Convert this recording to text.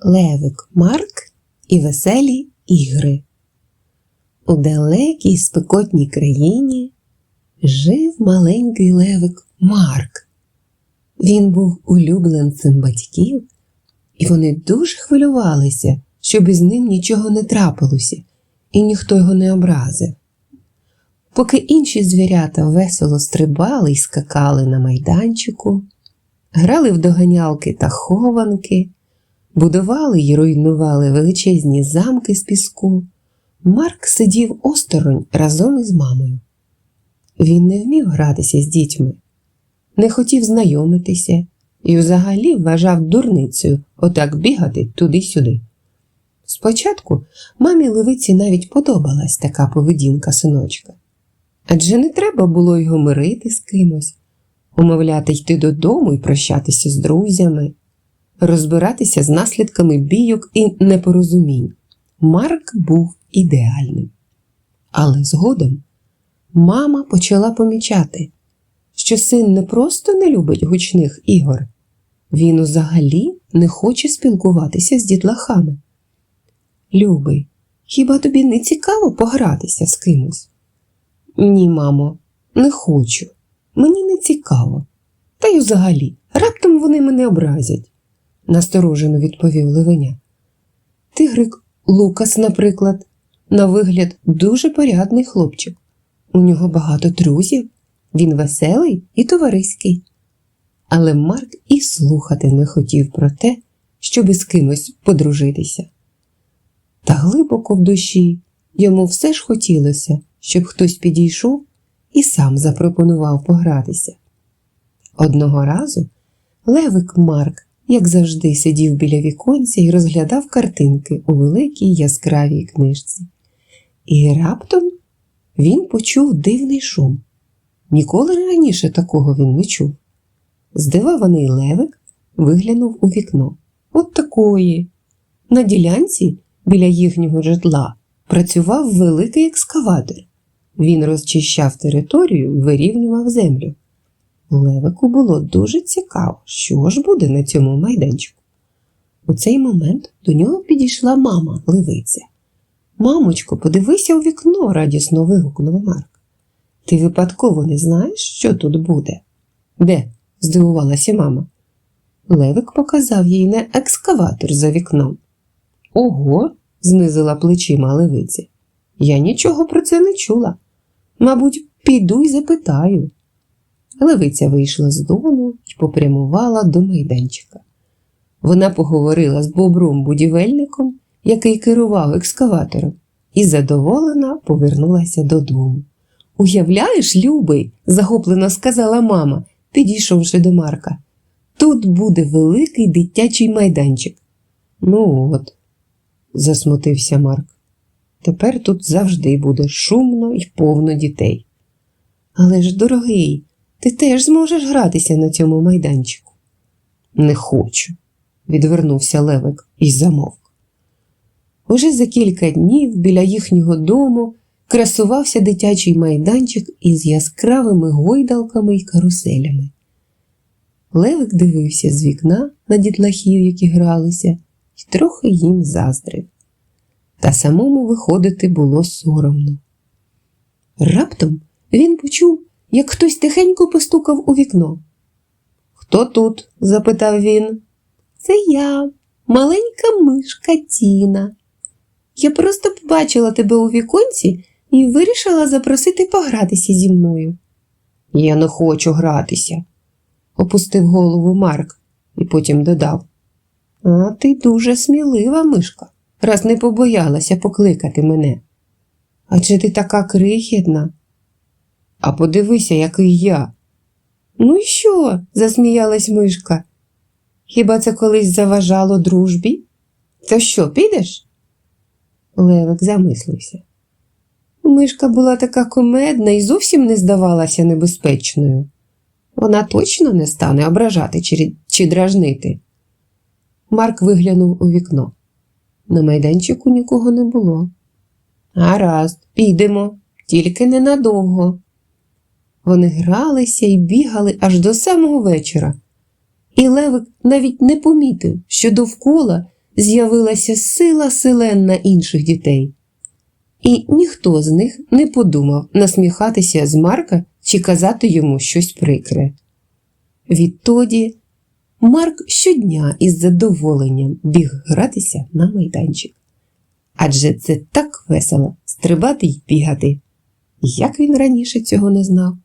Левик Марк і веселі ігри. У далекій спекотній країні жив маленький левик Марк. Він був улюбленцем батьків, і вони дуже хвилювалися, щоб із ним нічого не трапилося, і ніхто його не образив. Поки інші звірята весело стрибали й скакали на майданчику, грали в доганялки та хованки, будували й руйнували величезні замки з піску, Марк сидів осторонь разом із мамою. Він не вмів гратися з дітьми, не хотів знайомитися і взагалі вважав дурницею отак бігати туди-сюди. Спочатку мамі левиці навіть подобалась така поведінка синочка. Адже не треба було його мирити з кимось, умовляти йти додому і прощатися з друзями, розбиратися з наслідками бійок і непорозумінь. Марк був ідеальним. Але згодом мама почала помічати, що син не просто не любить гучних ігор, він взагалі не хоче спілкуватися з дітлахами. Любий, хіба тобі не цікаво погратися з кимось? Ні, мамо, не хочу. Мені не цікаво. Та й взагалі, раптом вони мене образять, насторожено відповів Левеня. Тигрик Лукас, наприклад, на вигляд дуже порядний хлопчик. У нього багато друзів, він веселий і товариський. Але Марк і слухати не хотів про те, щоб із кимось подружитися. Та глибоко в душі йому все ж хотілося, щоб хтось підійшов і сам запропонував погратися. Одного разу Левик Марк, як завжди, сидів біля віконця і розглядав картинки у великій яскравій книжці. І раптом він почув дивний шум. Ніколи раніше такого він не чув. Здивований Левик виглянув у вікно. От такої. На ділянці біля їхнього житла працював великий екскаватор. Він розчищав територію і вирівнював землю. Левику було дуже цікаво, що ж буде на цьому майданчику. У цей момент до нього підійшла мама левиця. Мамочко, подивися у вікно, радісно вигукнув Марк. Ти випадково не знаєш, що тут буде? Де? здивувалася мама. Левик показав їй на екскаватор за вікном. Ого, знизила плечима левиця. Я нічого про це не чула. Мабуть, піду й запитаю. Левиця вийшла з дому і попрямувала до майданчика. Вона поговорила з бобром будівельником, який керував екскаватором, і задоволена повернулася додому. Уявляєш, любий, захоплено сказала мама, підійшовши до Марка. Тут буде великий дитячий майданчик. Ну от, засмутився Марк. Тепер тут завжди буде шумно і повно дітей. Але ж, дорогий, ти теж зможеш гратися на цьому майданчику. Не хочу, відвернувся Левик і замовк. Уже за кілька днів біля їхнього дому красувався дитячий майданчик із яскравими гойдалками й каруселями. Левик дивився з вікна на дітлахів, які гралися, і трохи їм заздрив. Та самому виходити було соромно. Раптом він почув, як хтось тихенько постукав у вікно. Хто тут? запитав він. Це я, маленька мишка Тіна. Я просто побачила тебе у віконці і вирішила запросити погратися зі мною. Я не хочу гратися, опустив голову Марк і потім додав. А ти дуже смілива мишка, раз не побоялася покликати мене. Адже ти така крихітна. А подивися, який я. Ну і що? засміялась мишка. Хіба це колись заважало дружбі? То що, підеш? Левик замислився. Мишка була така кумедна і зовсім не здавалася небезпечною. Вона точно не стане ображати чи, чи дражнити. Марк виглянув у вікно. На майданчику нікого не було. Гаразд, підемо, тільки ненадовго. Вони гралися і бігали аж до самого вечора, і Левик навіть не помітив, що довкола з'явилася сила селен на інших дітей. І ніхто з них не подумав насміхатися з Марка чи казати йому щось прикре. Відтоді Марк щодня із задоволенням біг гратися на майданчик. Адже це так весело стрибати й бігати. Як він раніше цього не знав?